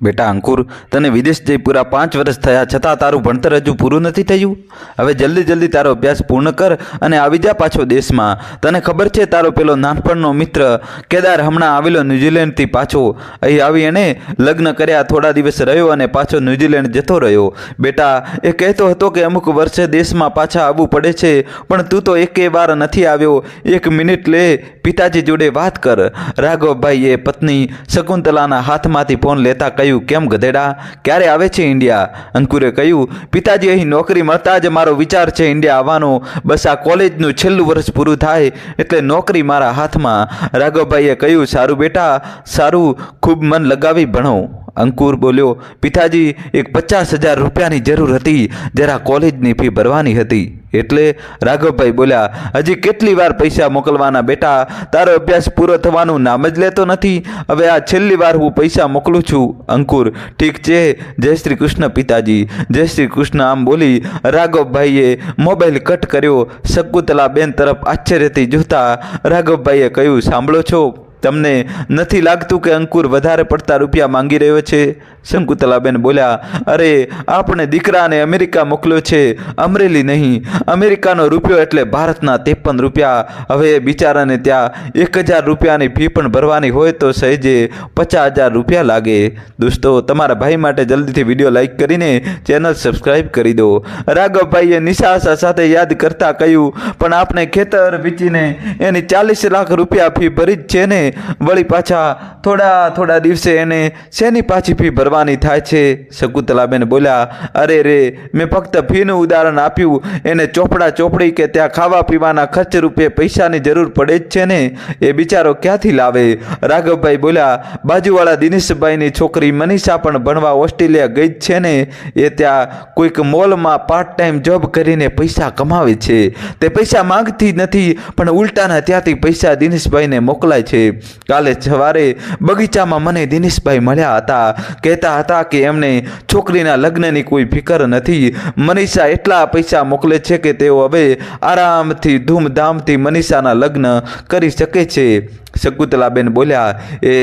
બેટા અંકુર, તને વિદેશ જઈ પૂરા પાંચ વર્ષ થયા છતાં તારું ભણતર હજુ પૂરું નથી થયું? હવે જલ્દી જલ્દી તારો અભ્યાસ પૂર્ણ કર અને આવી જા પાછો દેશમાં. તને ખબર છે તારો પેલો નાનપણનો મિત્ર કેદાર હમણાં આવેલો ન્યૂઝીલેન્ડથી પાછો? અહીં આવી એણે લગ્ન કર્યા, થોડા દિવસ રહ્યો અને પાછો ન્યૂઝીલેન્ડ જતો રહ્યો. બેટા, એ કહેતો હતો કે અમુક વર્ષે દેશમાં પાછા આવવું પડે છે, પણ તું તો એકે વાર નથી આવ્યો. એક મિનિટ લે, પિતાજી જોડે વાત કર. રાઘવભાઈએ પત્ની શકુંતલાના હાથમાંથી ફોન લેતા કહ્યું, કેમ ગધેડા? ક્યારે આવે છે ઇન્ડિયા? અંકુરે કહ્યું, પિતાજી, અહીં નોકરી મળતા જ મારો વિચાર છે ઇન્ડિયા આવવાનો. બસ આ કોલેજનું છેલ્લું વર્ષ પૂરું થાય એટલે નોકરી મારા હાથમાં. રાઘવભાઈએ કહ્યું, સારું બેટા, સારું. ખૂબ મન લગાવી ભણો. અંકુર બોલ્યો, પિતાજી, એક પચાસ હજાર રૂપિયાની જરૂર હતી જરા કોલેજની ફી ભરવાની હતી. એટલે રાઘવભાઈ બોલ્યા, હજી કેટલી વાર પૈસા મોકલવાના બેટા? તારો અભ્યાસ પૂરો થવાનું નામ જ લેતો નથી. હવે આ છેલ્લી વાર હું પૈસા મોકલું છું. અંકુર, ઠીક છે. જય શ્રી કૃષ્ણ પિતાજી. જય શ્રી કૃષ્ણ આમ બોલી રાઘવભાઈએ મોબાઈલ કટ કર્યો. શકુતલા બેન તરફ આશ્ચર્યથી જોતા રાઘવભાઈએ કહ્યું, સાંભળો છો તમને નથી લાગતું કે અંકુર વધારે પડતા રૂપિયા માંગી રહ્યો છે? શંકુતલાબેન બોલ્યા, અરે, આપણે દીકરાને અમેરિકા મોકલ્યો છે, અમરેલી નહીં. અમેરિકાનો રૂપિયો એટલે ભારતના ત્રેપન રૂપિયા. હવે બિચારાને ત્યાં એક હજાર રૂપિયાની ફી પણ ભરવાની હોય તો સહેજે પચાસ હજાર રૂપિયા લાગે. દોસ્તો, તમારા ભાઈ માટે જલ્દીથી વીડિયો લાઇક કરીને ચેનલ સબસ્ક્રાઈબ કરી દો. રાઘવભાઈએ નિશાસા સાથે યાદ કરતા કહ્યું, પણ આપણે ખેતર વેચીને એની ચાલીસ લાખ રૂપિયા ફી ભરી જ છે ને. વળી પાછા થોડા થોડા દિવસે એને શેની પાછી ફી ભરવાની થાય છે? શકુંતલાબેન બોલ્યા, અરે રે, મેં ફક્ત ફીનું ઉદાહરણ આપ્યું. એને ચોપડા ચોપડી કે ત્યાં ખાવા પીવાના ખર્ચ રૂપે પૈસાની જરૂર પડે જ છે ને? એ બિચારો ક્યાંથી લાવે? રાઘવભાઈ બોલ્યા, બાજુવાળા દિનેશભાઈની છોકરી મનીષા પણ ભણવા ઓસ્ટ્રેલિયા ગઈ જ છે ને? એ ત્યાં કોઈક મોલમાં પાર્ટ ટાઈમ જોબ કરીને પૈસા કમાવે છે. તે પૈસા માંગતી નથી, પણ ઉલટાના ત્યાંથી પૈસા દિનેશભાઈને મોકલાય છે. કાલે સવારે બગીચામાં મને દિનેશભાઈ મળ્યા હતા. કહેતા હતા કે એમને છોકરીના લગ્નની કોઈ ફિકર નથી. મનીષા એટલા પૈસા મોકલે છે કે તેઓ હવે આરામથી ધૂમધામથી મનીષાના લગ્ન કરી શકે છે. શકુંતલાબેન બોલ્યા, એ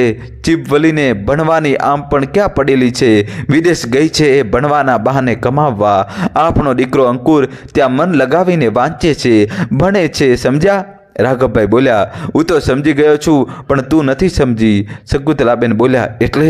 ચીપવલીને ભણવાની આમ પણ ક્યાં પડેલી છે? વિદેશ ગઈ છે એ ભણવાના બહાને કમાવવા. આપણો દીકરો અંકુર ત્યાં મન લગાવીને વાંચે છે. ભણે છે, સમજ્યા? રાઘવભાઈ બોલ્યા હું તો સમજી ગયો છું પણ તું નથી સમજી સગુતલાબેન બોલ્યા એટલે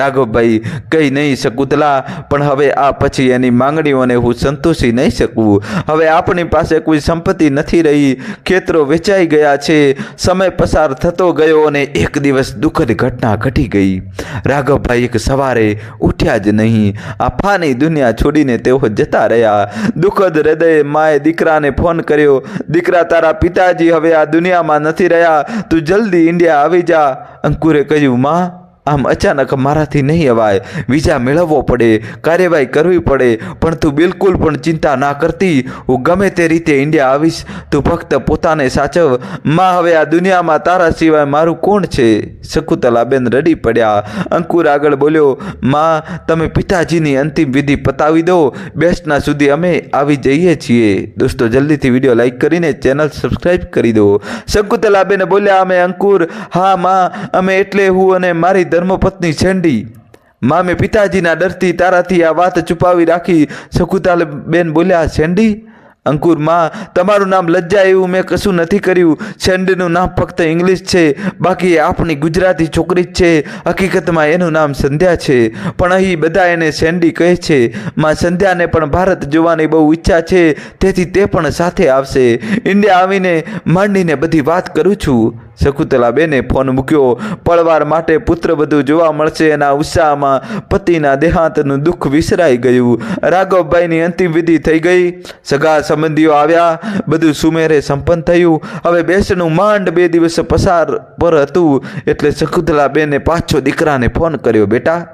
રાઘવભાઈ કહી નહીં શકુતલા, પણ હવે આ પછી એની માંગણીઓને હું સંતોષી નહીં શકું. હવે આપણી પાસે કોઈ સંપત્તિ નથી રહી. ખેતરો વેચાઈ ગયા છે. સમય પસાર થતો ગયો અને એક દિવસ દુઃખદ ઘટના ઘટી ગઈ. રાઘવભાઈ એક સવારે ઉઠ્યા જ નહીં. આ ફાની દુનિયા છોડીને તેઓ જતા રહ્યા. દુઃખદ હૃદયે માએ દીકરાને ફોન કર્યો, દીકરા, તારા પિતાજી હવે આ દુનિયામાં નથી રહ્યા. તું જલ્દી ઇન્ડિયા આવી જા. અંકુરે કહ્યું, માં આમ અચાનક મારાથી નહીં અવાય. વિઝા મેળવવો પડે, કાર્યવાહી કરવી પડે, પણ તું બિલકુલ પણ ચિંતા ના કરતી. હું ગમે તે રીતે ઇન્ડિયા આવીશ, તું ફક્ત પોતાને સાચવ. માં, હવે આ દુનિયામાં તારા સિવાય મારું કોણ છે? શકુતલાબેન રડી પડ્યા. અંકુર આગળ બોલ્યો, માં, તમે પિતાજીની અંતિમ વિધિ પતાવી દો. બેસ્ટના સુધી અમે આવી જઈએ છીએ. દોસ્તો, જલ્દીથી વીડિયો લાઈક કરીને ચેનલ સબસ્ક્રાઈબ કરી દો. શકુતલાબેન બોલ્યા, અમે અંકુર. હા, માં, અમે એટલે હું અને મારી ધર્મપત્ની છેંડી મામે પિતાજીના ડરથી તારાથી આ વાત છુપાવી રાખી શકુતાલ બેન બોલ્યા સેન્ડી અંકુર, માં, તમારું નામ લજ્જા એવું મેં કશું નથી કર્યું. સેન્ડીનું નામ ફક્ત ઇંગ્લિશ છે. બાકી આપણી ગુજરાતી છોકરી જ છે. હકીકતમાં એનું નામ સંધ્યા છે. પણ અહીં બધા એને સેન્ડી કહે છે. માં, સંધ્યાને પણ ભારત જોવાની બહુ ઈચ્છા છે. તેથી તે પણ સાથે આવશે. ઇન્ડિયા આવીને માંડીને બધી વાત કરું છું. શકુતલા બેને ફોન મૂક્યો. પળવાર માટે પુત્ર બધું જોવા મળશે. એના ઉત્સાહમાં પતિના દેહાંતનું દુઃખ વિસરાઈ ગયું. રાઘવભાઈની અંતિમ વિધિ થઈ ગઈ. સગા સંબંધીઓ આવ્યા, બધું સુમેરે સંપન્ન થયું. હવે બેસનું માંડ બે દિવસ પસાર પર હતું, એટલે શકુતલા બેને પાછો દીકરાને ફોન કર્યો, બેટા,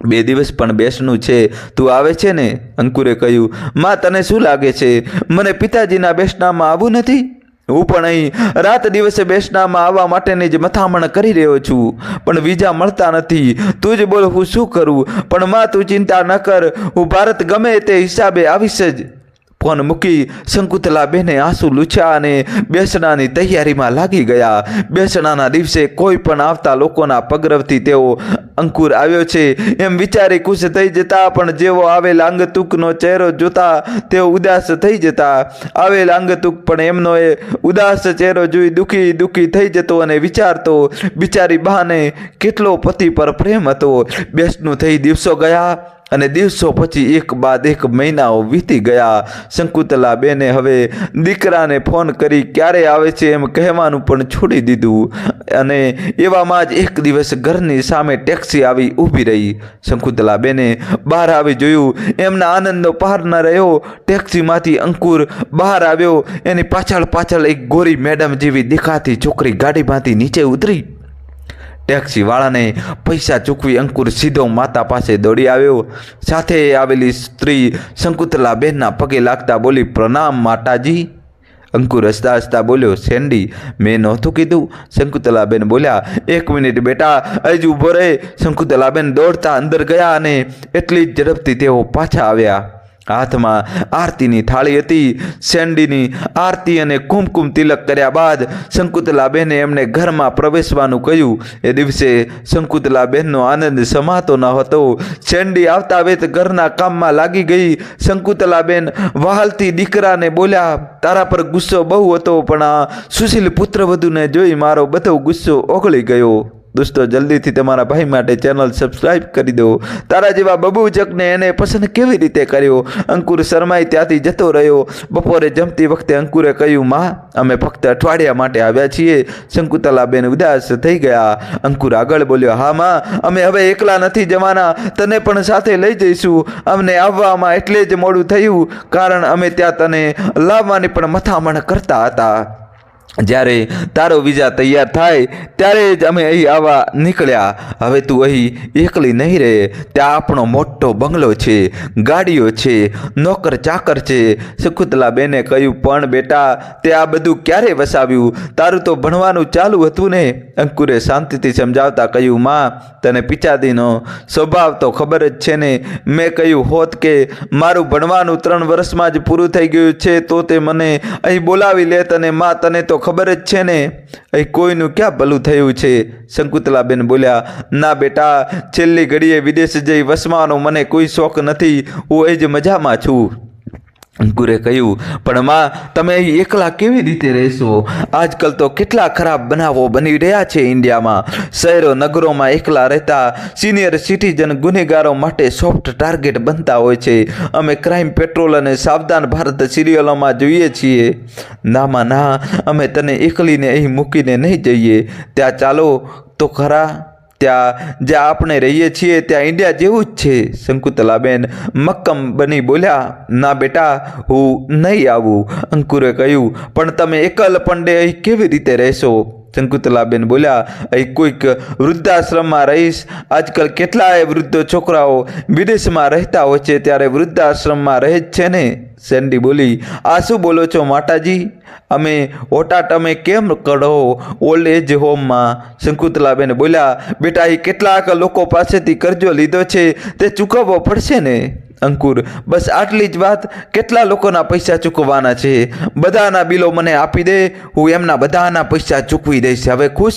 બે દિવસ પણ બેસનું છે, તું આવે છે ને? અંકુરે કહ્યું, માં, તને શું લાગે છે? મને પિતાજીના બેસનામાં આવવું નથી? હું પણ અહીં રાત દિવસે બેસનામાં આવવા માટેની જ મથામણ કરી રહ્યો છું, પણ વિઝા મળતા નથી. તું જ બોલ, હું શું કરું? પણ માં, તું ચિંતા ન કર. હું ભારત ગમે તે હિસાબે આવીશ જ. ફોન મૂકી શંકુતલા બેને આંસુ લૂછ્યા અને બેસણાની તૈયારીમાં લાગી ગયા. બેસણાના દિવસે કોઈ પણ આવતા લોકોના પગરવથી તેઓ અંકુર આવ્યો છે. એમ વિચારી ખુશ થઈ જતા, પણ જેવો આવેલ આંગતુકનો ચહેરો જોતા, તેઓ ઉદાસ થઈ જતા. આવેલ આંગતુક પણ એમનો એ ઉદાસ ચહેરો જોઈ દુઃખી દુઃખી થઈ જતો અને વિચારતો, બિચારી બહાને કેટલો પતિ પર પ્રેમ હતો. બેસનું થઈ દિવસો ગયા. અને દિવસો પછી એક બાદ એક મહિનાઓ વીતી ગયા. શંકુતલા બેને હવે દીકરાને ફોન કરી, ક્યારે આવે છે? એમ કહેવાનું પણ છોડી દીધું. અને એવામાં જ એક દિવસ ઘરની સામે ટેક્સી આવી ઊભી રહી. શંકુતલા બેને બહાર આવી જોયું. એમના આનંદનો પાર ન રહ્યો. ટેક્સીમાંથી અંકુર બહાર આવ્યો. એની પાછળ પાછળ એક ગોરી મેડમ જેવી દેખાતી છોકરી ગાડીમાંથી નીચે ઉતરી ટેક્સીવાળાને પૈસા ચૂકવી અંકુર સીધો માતા પાસે દોડી આવ્યો. સાથે આવેલી સ્ત્રી શંકુતલા બહેનના પગે લાગતા બોલી, પ્રણામ માતાજી. અંકુર હસતા હસતા બોલ્યો સેન્ડી મેં નહોતું કીધું. શંકુતલાબેન બોલ્યા, એક મિનિટ બેટા હજ ઊભો રહે. શંકુતલાબેન દોડતા અંદર ગયા અને એટલી જ ઝડપથી તેઓ પાછા આવ્યા. હાથમાં આરતીની થાળી હતી. સેન્ડીની આરતી અને કુમકુમ તિલક કર્યા બાદ શંકુતલાબેને એમને ઘરમાં પ્રવેશવાનું કહ્યું. એ દિવસે શંકુતલાબેનનો આનંદ સમાતો ન હતો. સેન્ડી આવતા વેત ઘરના કામમાં લાગી ગઈ. શંકુતલાબેન વહાલથી દીકરાને બોલ્યા, તારા પર ગુસ્સો બહુ હતો, પણ આ સુશીલ પુત્રવધુને જોઈ મારો બધો ગુસ્સો ઓગળી ગયો. દોસ્તો, જલ્દીથી તમારા ભાઈ માટે ચેનલ સબસ્ક્રાઇબ કરી દો. તારા જેવા બબુજકને એને પસંદ કેવી રીતે કર્યો? અંકુર શર્માઈ ત્યાંથી જતો રહ્યો. બપોરે જમતી વખતે અંકુરે કહ્યું, માં, અમે ફક્ત અઠવાડિયા માટે આવ્યા છીએ. શંકુતલાબેન ઉદાસ થઈ ગયા. અંકુર આગળ બોલ્યો, હા, માં, અમે હવે એકલા નથી જવાના. તને પણ સાથે લઈ જઈશું. અમને આવવામાં એટલે જ મોડું થયું. કારણ અમે ત્યાં તને લાવવાની પણ મથામણ કરતા હતા. જ્યારે તારો વિઝા તૈયાર થાય, ત્યારે જ અમે અહીં આવવા નીકળ્યા. હવે તું અહીં એકલી નહીં રહે. ત્યાં આપણો મોટો બંગલો છે, ગાડીઓ છે નોકર ચાકર છે. સુખુતલા બેને કહ્યું, પણ બેટા, તે આ બધું ક્યારે વસાવ્યું? તારું તો ભણવાનું ચાલુ હતું ને. અંકુરે શાંતિથી સમજાવતા કહ્યું, માં, તને પિચાદીનો સ્વભાવ તો ખબર જ છે ને. મેં કહ્યું હોત કે મારું ભણવાનું ત્રણ વર્ષમાં જ પૂરું થઈ ગયું છે, તો તે મને અહીં બોલાવી લે તને માં, તને તો ખબર જ છે ને? અહીં કોઈનું ક્યાં ભલું થયું છે? શંકુતલાબેન બોલ્યા, ના બેટા, છેલ્લી ઘડીએ વિદેશ જઈ વસવાનો મને કોઈ શોખ નથી, હું એ જ મજામાં છું. અંકુરે કહ્યું, પણ માં, તમે એકલા કેવી રીતે રહેશો? આજકાલ તો કેટલા ખરાબ બનાવો બની રહ્યા છે ઇન્ડિયામાં. શહેરો, નગરોમાં એકલા રહેતા સિનિયર સિટીઝન ગુનેગારો માટે સોફ્ટ ટાર્ગેટ બનતા હોય છે. અમે ક્રાઇમ પેટ્રોલ અને સાવધાન ભારત સિરિયલોમાં જોઈએ છીએ. નામાં ના, અમે તને એકલીને અહીં મૂકીને નહીં જઈએ. ત્યાં ચાલો તો ખરા. ત્યાં જ્યાં આપણે રહીએ છીએ, ત્યાં ઇન્ડિયા જેવું જ છે. શંકુતલાબેન મક્કમ બની બોલ્યા, ના બેટા, હું નહીં આવું. અંકુરે કહ્યું, પણ તમે એકલ પંડે અહીં કેવી રીતે રહેશો? શંકુતલાબેન બોલ્યા અહીં કોઈક વૃદ્ધાશ્રમમાં રહીશ. આજકાલ કેટલાય વૃદ્ધ છોકરાઓ વિદેશમાં રહેતા હોય છે, ત્યારે વૃદ્ધાશ્રમમાં રહે જ છે ને? સેન્ડી બોલી, આ શું બોલો છો માતાજી? અમે ઓટાટ અમે કેમ કઢો? Old age હોમમાં. શંકુતલાબેન બોલ્યા, બેટા એ કેટલાક લોકો પાસેથી કરજો લીધો છે, તે ચૂકવવો પડશે ને? અંકુર. બસ આટલી જ વાત, કેટલા લોકોના પૈસા ચૂકવવાના છે? બધાના બિલો મને આપી દે, હું એમના બધાના પૈસા ચૂકવી દઈશ. હવે ખુશ?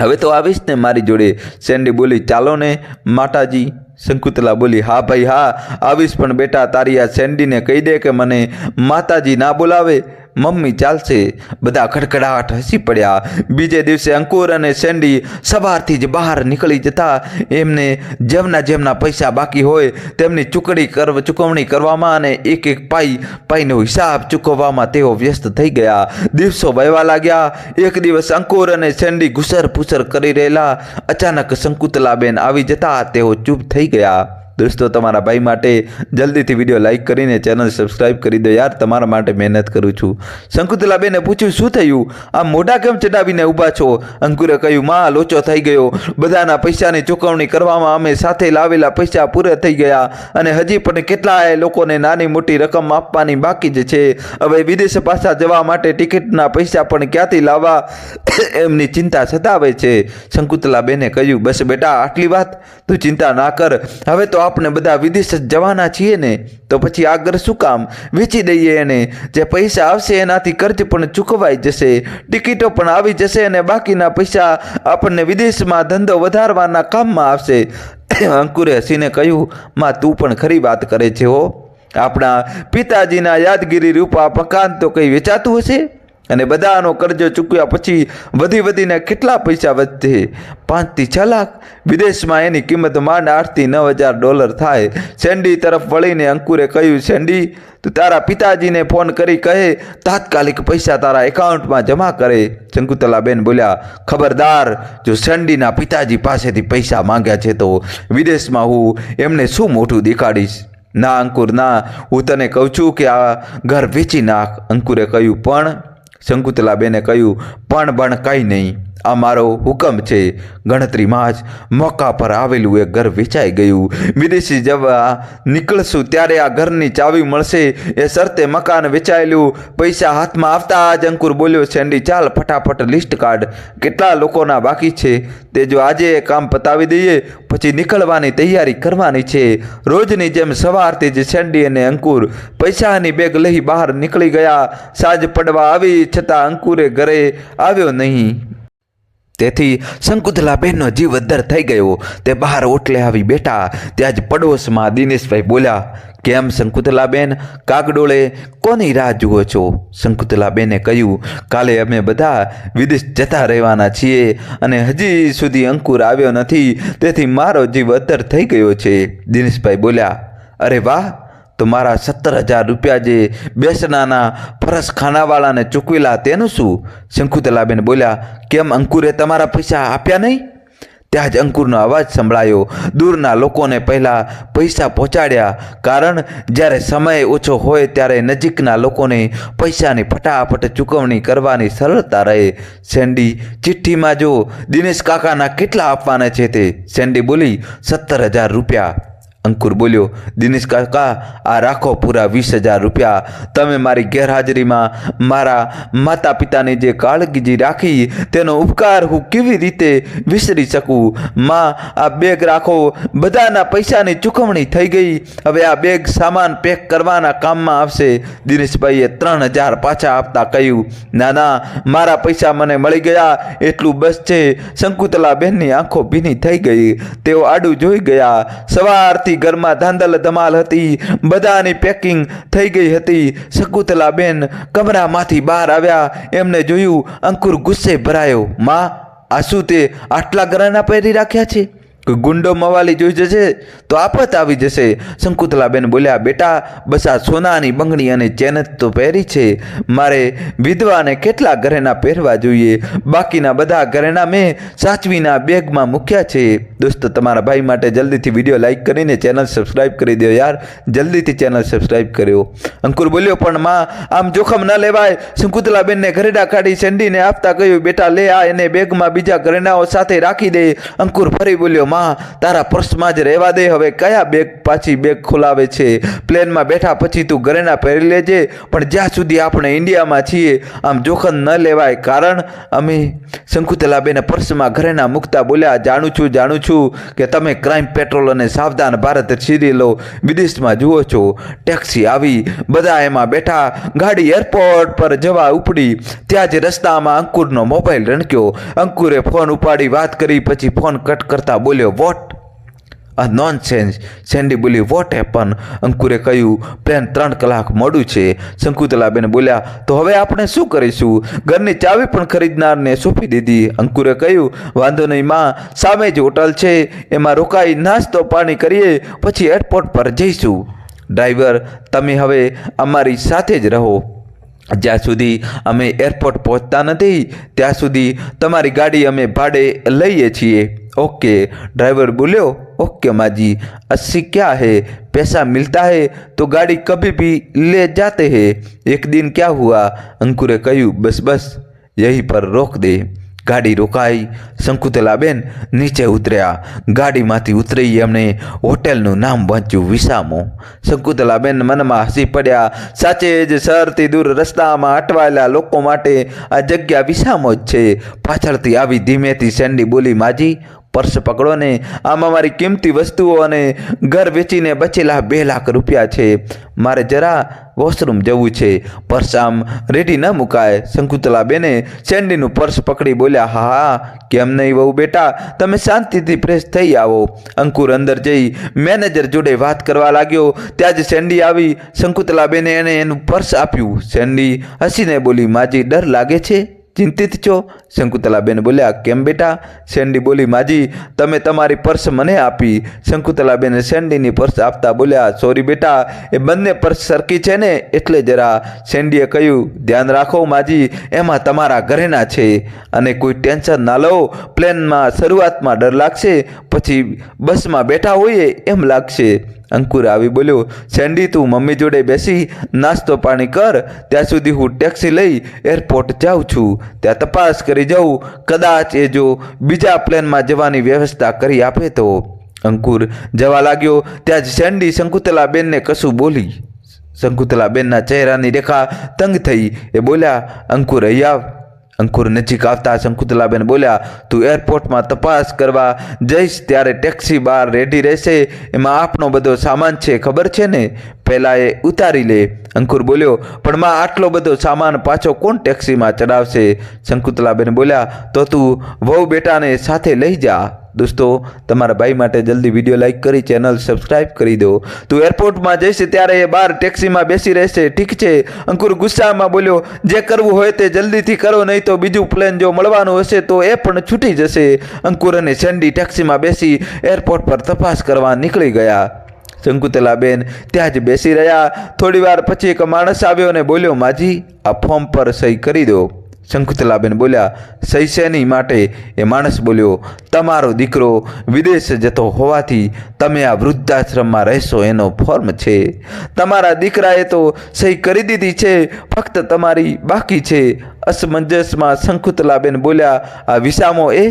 હવે તો આવીશ ને મારી જોડે. સેન્ડી બોલી, ચાલો ને, માતાજી. શંકુતલા બોલી, હા ભાઈ, હા, આવીશ પણ બેટા, તારી આ સેન્ડીને કહી દે કે મને માતાજી ના બોલાવે. મમ્મી ચાલશે. બધા ખડખડાટ હસી પડ્યા. બીજે દિવસે અંકુર અને સેન્ડી સવારથી જ બહાર નીકળી જતા. એમને જેમના જેમના પૈસા બાકી હોય, તેમની ચૂકડી કર ચૂકવણી કરવામાં અને એક એક પાઈ, પાઈનો હિસાબ ચૂકવવામાં તેઓ વ્યસ્ત થઈ ગયા. દિવસો વહેવા લાગ્યા. એક દિવસ અંકુર અને સેન્ડી ઘુસર પૂસર કરી રહેલા અચાનક શંકુતલાબેન આવી જતા તેઓ ચૂપ થઈ ગયા. દોસ્તો, તમારા ભાઈ માટે જલ્દીથી વીડિયો લાઈક કરીને ચેનલ સબસ્ક્રાઇબ કરી દો. યાર, તમારા માટે મહેનત કરું છું. શંકુતલાબેને પૂછ્યું, શું થયું? આ મોઢા કેમ ચડાવીને ઊભા છો? અંકુરે કહ્યું, માં, લોચો થઈ ગયો. બધાના પૈસાની ચૂકવણી કરવામાં અમે સાથે લાવેલા પૈસા પૂરા થઈ ગયા અને હજી પણ કેટલાય લોકોને નાની મોટી રકમ આપવાની બાકી જ છે. હવે વિદેશ પાછા જવા માટે ટિકિટના પૈસા પણ ક્યાંથી લાવવા? એમની ચિંતા સતાવે છે. શંકુતલાબેને કહ્યું, બસ બેટા, આટલી વાત? તું ચિંતા ના કર. હવે તો આપણે બધા વિદેશ જ જવાના છીએ ને, તો પછી આગળ શું કામ? વેચી દઈએ એને. જે પૈસા આવશે એનાથી કર્જ પણ ચૂકવાઈ જશે. ટિકિટો પણ આવી જશે અને બાકીના પૈસા આપણને વિદેશમાં ધંધો વધારવાના કામમાં આવશે. અંકુરે હસીને કહ્યું, માં, તું પણ ખરી વાત કરે છે હો. આપણા પિતાજીના યાદગીરી રૂપા મકાન તો કંઈ વેચાતું હશે? અને બધાનો કરજો ચૂકવ્યા પછી વધી વધીને કેટલા પૈસા વધશે પાંચથી છ લાખ? વિદેશમાં એની કિંમત માંડ આઠથી નવ હજાર ડોલર થાય. સેન્ડી તરફ વળીને અંકુરે કહ્યું સેન્ડી તું તારા પિતાજીને ફોન કરી કહે, તાત્કાલિક પૈસા તારા એકાઉન્ટમાં જમા કરે. શંકુતલાબેન બોલ્યા, ખબરદાર, જો સેન્ડીના પિતાજી પાસેથી પૈસા માંગ્યા છે તો વિદેશમાં હું એમને શું મોટું દેખાડીશ? ના અંકુર, ના. હું તને કહું છું કે આ ઘર વેચી નાખ, અંકુરે કહ્યું. પણ શંકુતલાબેને કહ્યું પણ પણ કંઈ નહીં. આ મારો હુકમ છે. ગણતરીમાં જ મોકા પર આવેલું એ ઘર વેચાઈ ગયું. વિદેશી જવા નીકળશું ત્યારે આ ઘરની ચાવી મળશે. એ શરતે મકાન વેચાયેલું પૈસા હાથમાં આવતા જ અંકુર બોલ્યો સેન્ડી ચાલ, ફટાફટ લિસ્ટ કાઢ. કેટલા લોકોના બાકી છે તે જો આજે એ કામ પતાવી દઈએ, પછી નીકળવાની તૈયારી કરવાની છે. રોજની જેમ સવારથી જ સેન્ડી અને અંકુર પૈસાની બેગ લઈ બહાર નીકળી ગયા. સાંજ પડવા આવી છતાં અંકુરે ઘરે આવ્યો નહીં. તેથી શંકુતલાબેનનો જીવ અદ્ધર થઈ ગયો. તે બહાર ઓટલે આવી બેઠા. ત્યાં જ પડોશમાં દિનેશભાઈ બોલ્યા, કેમ શંકુતલાબેન કાગડોળે કોની રાહ જુઓ છો? શંકુતલાબેને કહ્યું, કાલે અમે બધા વિદેશ જતા રહેવાના છીએ અને હજી સુધી અંકુર આવ્યો નથી. તેથી મારો જીવ અદ્ધર થઈ ગયો છે. દિનેશભાઈ બોલ્યા, અરે વાહ! તો મારા સત્તર હજાર રૂપિયા જે બેસનાના ફરસ ખાનાવાળાને ચૂકવેલા તેનું શું? શંકુતલાબેન બોલ્યા, કેમ અંકુરે તમારા પૈસા આપ્યા નહીં? ત્યાં જ અંકુરનો અવાજ સંભળાયો. દૂરના લોકોને પહેલાં પૈસા પહોંચાડ્યા, કારણ જ્યારે સમય ઓછો હોય ત્યારે નજીકના લોકોને પૈસાની ફટાફટ ચૂકવણી કરવાની સરળતા રહે. સેન્ડી ચિઠ્ઠીમાં જો દિનેશ કાકાના કેટલા આપવાના છે તે? સેન્ડી બોલી, સત્તર હજાર રૂપિયા. અંકુર બોલ્યો, દિનેશ કાકા, આ રાખો પૂરા વીસ હજાર રૂપિયા. તમે મારી ગેરહાજરીમાં મારા માતા પિતાની જે કાળગીજી રાખી, તેનો ઉપકાર હું કેવી રીતે વિસરી શકું? માં, આ બેગ રાખો. બધાના પૈસાની ચૂકવણી થઈ ગઈ. હવે આ બેગ સામાન પેક કરવાના કામમાં આવશે. દિનેશભાઈએ ત્રણ હજાર પાછા આપતા કહ્યું ના ના મારા પૈસા મને મળી ગયા. એટલું બસ છે. શંકુતલા બેનની આંખો ભીની થઈ ગઈ. તેઓ આડું જોઈ ગયા. સવારથી ઘરમાં ધાંધલ ધમાલ હતી. બધાની પેકિંગ થઈ ગઈ હતી. શકુતલાબેન કમરામાંથી બહાર આવ્યા. એમને જોયું અંકુર ગુસ્સે ભરાયો. માં, આ શું તે આટલા ગરાના પહેરી રાખ્યા છે? ગુંડો મવાલી જોઈ જશે તો આફત આવી જશે. શંકુતલાબેન બોલ્યા, બેટા, બસ આ સોનાની બંગડી અને ચેન તો પહેરી છે. મારે વિધવાને કેટલા ઘરેણા પહેરવા જોઈએ? બાકીના બધા ઘરેણા મેં સાચવીના બેગમાં મૂક્યા છે. દોસ્તો, તમારા ભાઈ માટે જલ્દીથી વીડિયો લાઇક કરીને ચેનલ સબસ્ક્રાઈબ કરી દો યાર. જલ્દીથી ચેનલ સબસ્ક્રાઈબ કર્યો. અંકુર બોલ્યો, પણ માં, આમ જોખમ ન લેવાય. શંકુતલાબેનને ઘરેડા કાઢી સેન્ડીને આપતા કહ્યું, બેટા, લે આ એને બેગમાં બીજા ઘરેણાઓ સાથે રાખી દે. અંકુર ફરી બોલ્યો માં તારા પર્સમાં જ રહેવા દે. હવે કયા બેગ પાછી બેગ ખોલાવે છે? પ્લેનમાં બેઠા પછી તું ઘરેણા પહેરી લેજે. પણ જ્યાં સુધી આપણે ઇન્ડિયામાં છીએ, આમ જોખમ ન લેવાય. કારણ અમે શંકુતલાબેને પર્સમાં ઘરેણા મૂકતા બોલ્યા, જાણું છું જાણું છું કે તમે ક્રાઇમ પેટ્રોલ અને સાવધાન ભારત સિરિયલો વિદેશમાં જુઓ છો, ટેક્સી આવી. બધા એમાં બેઠા. ગાડી એરપોર્ટ પર જવા ઉપડી. ત્યાં જ રસ્તામાં અંકુરનો મોબાઈલ રણક્યો. અંકુરે ફોન ઉપાડી વાત કરી, પછી ફોન કટ કરતા બોલ્યો વોટ આ નોન સેન્સ સેન્ડી બોલી વોટ હેપન અંકુરે કહ્યું પ્લેન ત્રણ કલાક મોડું છે. શંકુતલાબેન બોલ્યા, તો હવે આપણે શું કરીશું? ઘરની ચાવી પણ ખરીદનારને સોંપી દીધી. અંકુરે કહ્યું, વાંધો નહીં માં, સામે જ હોટલ છે. એમાં રોકાઈ નાસ્તો પાણી કરીએ, પછી એરપોર્ટ પર જઈશું. ડ્રાઈવર તમે હવે અમારી સાથે જ રહો. જ્યાં સુધી અમે એરપોર્ટ પહોંચતા નથી, ત્યાં સુધી તમારી ગાડી અમે ભાડે લઈએ છીએ. ओके ड्राइवर बोलियो ओके माँ जी अस्सी क्या है पैसा मिलता है तो गाड़ी कभी भी ले जाते हैं एक दिन क्या हुआ अंकुरे કહ્યું બસ બસ यहीं પર રોક દે ગાડી રોકાઈ શંકુતલાબેન નીચે ઉતર્યા ગાડીમાંથી ઉતરી એમણે હોટેલનું નામ વાંચ્યું વિસામો શંકુતલાબેન મનમાં હસી પડ્યા સાચે જ શહેરથી દૂર રસ્તામાં અટવાયેલા લોકો માટે આ જગ્યા વિસામો જ છે પાછળથી આવી ધીમેથી સેન્ડી બોલી માજી પર્સ પકડો ને આમાં મારી કિંમતી વસ્તુઓ અને ઘર વેચીને બચેલા બે લાખ રૂપિયા છે. મારે જરા વોશરૂમ જવું છે. પર્સ આમ રેડી ન મુકાય. શંકુતલાબેને સેન્ડીનું પર્સ પકડી બોલ્યા, હા હા, કેમ નહીં વહુ બેટા? તમે શાંતિથી ફ્રેશ થઈ આવો. અંકુર અંદર જઈ મેનેજર જોડે વાત કરવા લાગ્યો. ત્યાં જ સેન્ડી આવી. શંકુતલાબેને એને એનું પર્સ આપ્યું. સેન્ડી હસીને બોલી, માજી ડર લાગે છે? ચિંતિત છો? શંકુતલાબેન બોલ્યા, કેમ બેટા? શેન્ડી બોલી, માજી, તમે તમારી પર્સ મને આપી. શંકુતલાબેને શેન્ડીની પર્સ આપતા બોલ્યા, સોરી બેટા, એ બંને પર્સ સરખી છે ને? એટલે જરા શેન્ડીએ કહ્યું, ધ્યાન રાખો માજી, એમાં તમારા ઘરેના છે. અને કોઈ ટેન્શન ના લો, પ્લેનમાં શરૂઆતમાં ડર લાગશે, પછી બસમાં બેઠા હોઈએ એમ લાગશે. અંકુર આવી બોલ્યો સેન્ડી તું મમ્મી જોડે બેસી, નાસ્તો પાણી કર, ત્યાં સુધી હું ટેક્સી લઈ એરપોર્ટ જાઉં છું. ત્યાં તપાસ કરી જાઉં, કદાચ એ જો બીજા પ્લેનમાં જવાની વ્યવસ્થા કરી આપે તો. અંકુર જવા લાગ્યો, ત્યાં જ સેન્ડી શંકુતલાબેનને કશું બોલી. શંકુતલાબેનના ચહેરાની રેખા તંગ થઈ. એ બોલ્યા, અંકુર, અહીં આવ. અંકુર નજીક આવતા શંકુતલાબેન બોલ્યા, તું એરપોર્ટમાં તપાસ કરવા જઈશ ત્યારે ટેક્સી બહાર રેડી રહેશે. એમાં આપનો બધો સામાન છે, ખબર છે ને? પહેલાં એ ઉતારી લે. અંકુર બોલ્યો, પણ માં આટલો બધો સામાન પાછો કોણ ટેક્સીમાં ચડાવશે? શંકુતલાબેન બોલ્યા, તો તું વહુ બેટાને સાથે લઈ જા. દોસ્તો, તમારા ભાઈ માટે જલ્દી વીડિયો લાઇક કરી, ચેનલ સબસ્ક્રાઇબ કરી દો. તું એરપોર્ટમાં જઈશ ત્યારે એ બહાર ટેક્સીમાં બેસી રહેશે, ઠીક છે? અંકુર ગુસ્સામાં બોલ્યો, જે કરવું હોય તે જલ્દીથી કરો, નહીં તો બીજું પ્લેન જો મળવાનું હશે તો એ પણ છૂટી જશે. અંકુર અને સેન્ડી ટેક્સીમાં બેસી એરપોર્ટ પર તપાસ કરવા નીકળી ગયા. શંકુતલાબેન ત્યાં જ બેસી રહ્યા. થોડીવાર પછી એક માણસ આવ્યો અને બોલ્યો, માજી, આ ફોર્મ પર સહી કરી દો. શંકુતલાબેન બોલ્યા, સહી શેની માટે? એ માણસ બોલ્યો, તમારો દીકરો વિદેશ જતો હોવાથી તમે આ વૃદ્ધાશ્રમમાં રહેશો, એનો ફોર્મ છે. તમારા દીકરાએ તો સહી કરી દીધી છે, ફક્ત તમારી બાકી છે. અસમંજસમાં શંકુતલાબેન બોલ્યા, આ વિસામો એ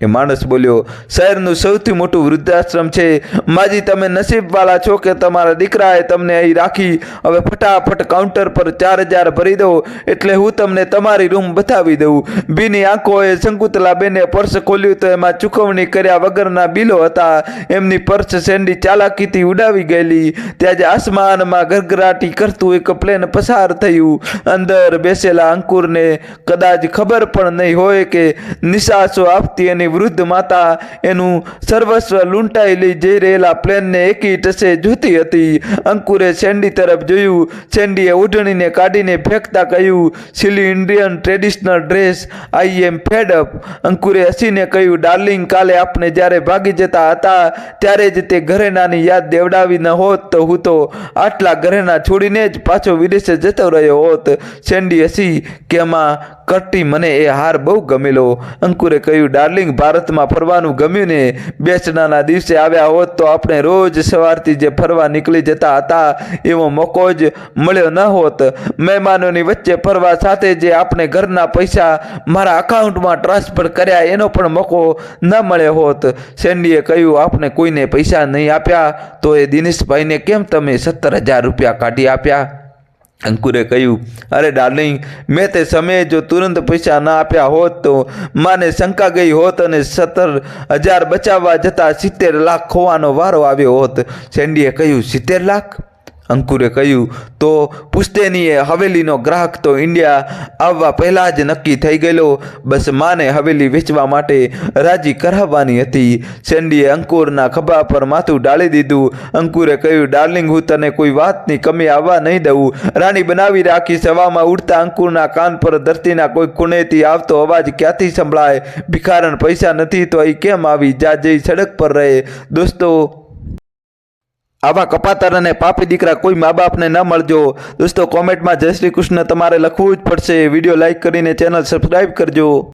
એ માણસ બોલ્યો, શહેરનું સૌથી મોટું વૃદ્ધાશ્રમ છે. માજી તમે નસીબવાળા છો કે તમારા દીકરાએ તમને અહીં રાખી હવે ફટાફટ કાઉન્ટર પર ચાર હજાર ભરી દો. એટલે હું તમને તમારી રૂમ બતાવી દઉં. બીની આંખોએ શંકુતલા બેને પર્સ ખોલ્યું તો એમાં ચૂકવણી કર્યા વગરના બિલો હતા. એમની પર્સ સેન્ડી ચાલાકીથી ઉડાવી ગયેલી. ત્યાં જ આસમાનમાં ગરગરાટી કરતું એક પ્લેન પસાર થયું. અંદર બેસેલા અંકુરને કદાચ ખબર પણ નહીં હોય કે નિશાસો આપતી એની વૃદ્ધ માતા એનું સર્વસ્વ લૂંટાઈ લઈ જઈ રહેલા પ્લેનને એકી ટસે જોતી હતી. અંકુરે સેન્ડી તરફ જોયું. સેન્ડીએ ઓઢણીને કાઢીને ફેંકતા કહ્યું, silly Indian traditional dress, I am fed up. અંકુરે હસીને કહ્યું, ડાર્લિંગ, કાલે આપણે જ્યારે ભાગી જતા હતા, ત્યારે જ તે ઘરેણાની યાદ દેવડાવી ન હોત તો હું તો આટલા ઘરેણા છોડીને જ પાછો વિદેશે જતો રહ્યો હોત. સેન્ડી હસી કે એમાં કરટી મને એ હાર બહુ ગમેલો. અંકુરે કહ્યું, ડાર્લિંગ ભારતમાં ફરવાનું ગમ્યું ને, બેસણાના દિવસે આવ્યા હોત તો આપણે રોજ સવારથી જે ફરવા નીકળી જતા હતા, એવો મોકો જ મળ્યો ન હોત. મહેમાનોની વચ્ચે ફરવા સાથે જે આપણે ઘરના પૈસા મારા અકાઉન્ટમાં ટ્રાન્સફર કર્યા, એનો પણ મોકો ન મળ્યો હોત. સેન્ડીએ કહ્યું આપણે કોઈને પૈસા નહીં આપ્યા, તો એ દિનેશભાઈને કેમ તમે સત્તર હજાર રૂપિયા કાઢી આપ્યા? અંકુરે કહ્યું, અરે ડાર્લિંગ, મેં તે સમયે જો તુરંત પૈસા ના આપ્યા હોત તો માને શંકા ગઈ હોત અને સત્તર હજાર બચાવવા જતાં સિત્તેર લાખ ખોવાનો વારો આવ્યો હોત. સેન્ડીએ કહ્યું, સિત્તેર લાખ? અંકુરે કહ્યું, તો પુશ્તેનીએ હવેલીનો ગ્રાહક તો ઇન્ડિયા આવવા પહેલાં જ નક્કી થઈ ગયેલો. બસ માને હવેલી વેચવા માટે રાજી કરાવવાની હતી. સેન્ડીએ અંકુરના ખભા પર માથું ડાળી દીધું. અંકુરે કહ્યું, ડાર્લિંગ, હું તને કોઈ વાતની કમી આવવા નહીં દઉં. રાણી બનાવી રાખી સવામાં ઉડતા અંકુરના કાન પર ધરતીના કોઈ ખૂણેથી આવતો અવાજ ક્યાંથી સંભળાય? ભિખારણ પૈસા નથી, તો અહીં કેમ આવી? જા, જઈ સડક પર રહે. દોસ્તો આવા કપાતર અને પાપી દીકરા કોઈ મા બાપને ન મળજો. દોસ્તો કોમેન્ટમાં જય શ્રી કૃષ્ણ. તમારે લખવું જ પડશે. વીડિયો લાઇક કરીને ચેનલ સબસ્ક્રાઈબ કરજો.